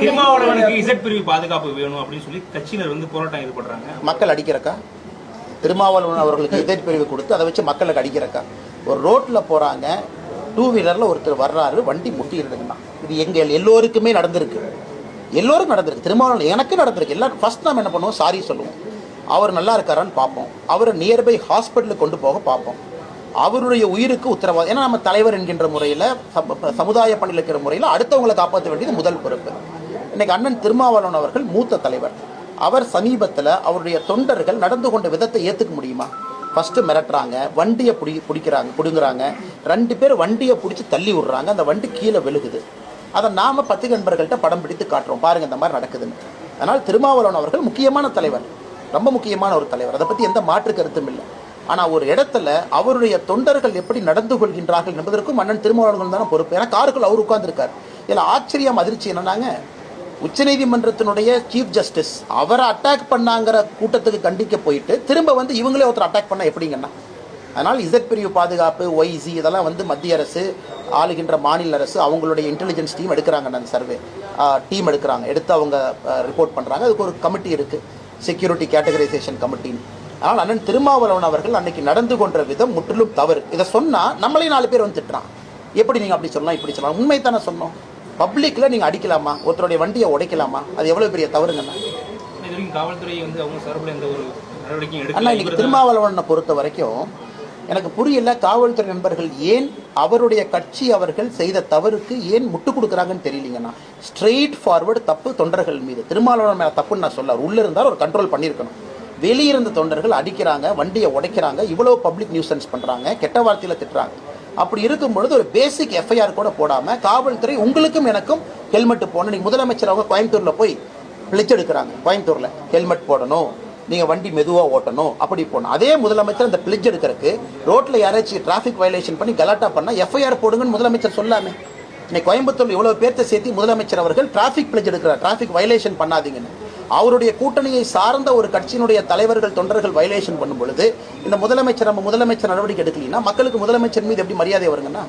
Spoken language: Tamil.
திருமாவளவனுக்கு இசட் பிரிவு பாதுகாப்பு வேணும் அப்படின்னு சொல்லி கட்சியினர் வந்து போராட்டம் ஈடுபடுறாங்க மக்கள் அடிக்கிறக்கா? திருமாவளவன் அவர்களுக்கு இதே பிரிவு கொடுத்து அதை வச்சு மக்களுக்கு அடிக்கிறக்கா? ஒரு ரோட்ல போறாங்க டூ வீலர்ல ஒருத்தர் வர்றாரு வண்டி முட்டிடுதுங்கண்ணா இது எங்க எல்லோருக்குமே நடந்திருக்கு. எல்லோருக்கும் நடந்திருக்கு. திருமாவளவன் எனக்கு நடந்திருக்கு. எல்லாரும் ஃபர்ஸ்ட் நம்ம என்ன பண்ணுவோம்? சாரி சொல்லுவோம். அவர் நல்லா இருக்காரான்னு பார்ப்போம். அவரை நியர்பை ஹாஸ்பிட்டலுக்கு கொண்டு போக பார்ப்போம். அவருடைய உயிருக்கு உத்தரவாதம். ஏன்னா நம்ம தலைவர் என்கின்ற முறையில் சமுதாய பணியில் இருக்கிற முறையில் அடுத்தவங்களை காப்பாற்ற வேண்டியது முதல் பொறுப்பு. இன்னைக்கு அண்ணன் திருமாவளவன் அவர்கள் மூத்த தலைவர். அவர் சமீபத்தில் அவருடைய தொண்டர்கள் நடந்து கொண்ட விதத்தை ஏற்றுக்க முடியுமா? ஃபஸ்ட்டு மிரட்டுறாங்க வண்டியை பிடி பிடிக்கிறாங்க பிடுங்குறாங்க. ரெண்டு பேர் வண்டியை பிடிச்சி தள்ளி விடுறாங்க. அந்த வண்டி கீழே விழுகுது. அதை நாம் பத்து நண்பர்கள்ட்ட படம் பிடித்து காட்டுறோம். பாருங்கள் இந்த மாதிரி நடக்குதுன்னு. அதனால் திருமாவளவன் அவர்கள் முக்கியமான தலைவர். ரொம்ப முக்கியமான ஒரு தலைவர். அதை பற்றி எந்த மாற்று கருத்தும் இல்லை. ஆனால் ஒரு இடத்துல அவருடைய தொண்டர்கள் எப்படி நடந்து கொள்கின்றார்கள் என்பதற்கும் மன்னன் திருமாவளவன் தானே பொறுப்பு. ஏன்னா காருக்குள் அவர் உட்கார்ந்துருக்கார். இதில் ஆச்சரியம் அதிர்ச்சி என்னன்னாங்க? உச்சநீதிமன்றத்தினுடைய சீஃப் ஜஸ்டிஸ் அவரை அட்டாக் பண்ணாங்கிற கூட்டத்துக்கு கண்டிக்க போயிட்டு திரும்ப வந்து இவங்களே ஒருத்தர் அட்டாக் பண்ண எப்படிங்கண்ணா அதனால் இசட் பிரிவு பாதுகாப்பு ஒய்சி இதெல்லாம் வந்து மத்திய அரசு ஆளுகின்ற மாநில அரசு அவங்களுடைய இன்டெலிஜென்ஸ் டீம் எடுக்கிறாங்க அந்த சர்வே டீம் எடுக்கிறாங்க. எடுத்து அவங்க ரிப்போர்ட் பண்ணுறாங்க அதுக்கு ஒரு கமிட்டி இருக்குது செக்யூரிட்டி கேட்டகரைசேஷன் கமிட்டின்னு ஆனால் அண்ணன் திருமாவளவன் அவர்கள் அன்னைக்கு நடந்து கொண்ட விதம் முற்றிலும் தவறு. இதை சொன்னால் நம்மளே நாலு பேர் வந்து திட்டுறான். எப்படி நீங்கள் அப்படி சொல்லலாம் இப்படி சொல்லலாம்? உண்மை தானே சொன்னோம். பப்ளிக்கில் நீங்கள் அடிக்கலாமா? ஒருத்தருடைய வண்டியை உடைக்கலாமா? அது எவ்வளோ பெரிய தவறுங்கண்ணா அண்ணா? இன்னைக்கு திருமாவளவனை பொறுத்த வரைக்கும் எனக்கு புரியல காவல்துறை நண்பர்கள் ஏன் அவருடைய கட்சி அவர்கள் செய்த தவறுக்கு ஏன் முட்டு கொடுக்குறாங்கன்னு தெரியலீங்கண்ணா ஸ்ட்ரெயிட் ஃபார்வர்டு தப்பு தொண்டர்கள் மீது. திருமாவளவன் மேல தப்புன்னு நான் சொல்ல உள்ள இருந்தால் ஒரு கண்ட்ரோல் பண்ணியிருக்கணும். வெளியிருந்த தொண்டர்கள் அடிக்கிறாங்க வண்டியை உடைக்கிறாங்க இவ்வளோ பப்ளிக் நியூசன்ஸ் பண்ணுறாங்க கெட்ட வார்த்தையில் திட்டுறாங்க. அப்படி இருக்கும் பொழுது ஒரு பேசிக் எஃப்ஐஆர் கூட போடாமல் காவல்துறை உங்களுக்கும் எனக்கும் ஹெல்மெட் போடணும். நீங்கள் முதலமைச்சர் அவங்க கோயம்புத்தூரில் போய் பிளிச்செடுக்கிறாங்க எடுக்கிறாங்க. ஹெல்மெட் போடணும். நீங்கள் வண்டி மெதுவாக ஓட்டணும். அப்படி போகணும் அதே முதலமைச்சர் அந்த பிளிட்ஜ் எடுக்கிறதுக்கு ரோட்டில் யாராச்சும் டிராஃபிக் வயலேஷன் பண்ணி கலாட்டா பண்ணால் எஃப்ஐஆர் போடுங்கன்னு முதலமைச்சர் சொல்லாமே. இன்னைக்கு கோயம்புத்தூர்ல இவ்வளோ பேர்த்த சேர்த்து முதலமைச்சர் அவர்கள் டிராஃபிக் பிளிட்ஜ் எடுக்கிறார். டிராஃபிக் வயலேஷன் பண்ணாதீங்கன்னு. அவருடைய கூட்டணியை சார்ந்த ஒரு கட்சியினுடைய தலைவர்கள் தொண்டர்கள் வயலேஷன் பண்ணும் பொழுது இந்த முதலமைச்சர் நம்ம முதலமைச்சர் நடவடிக்கை எடுக்கலைன்னா மக்களுக்கு முதலமைச்சர் மீது எப்படி மரியாதை வருங்கன்னா?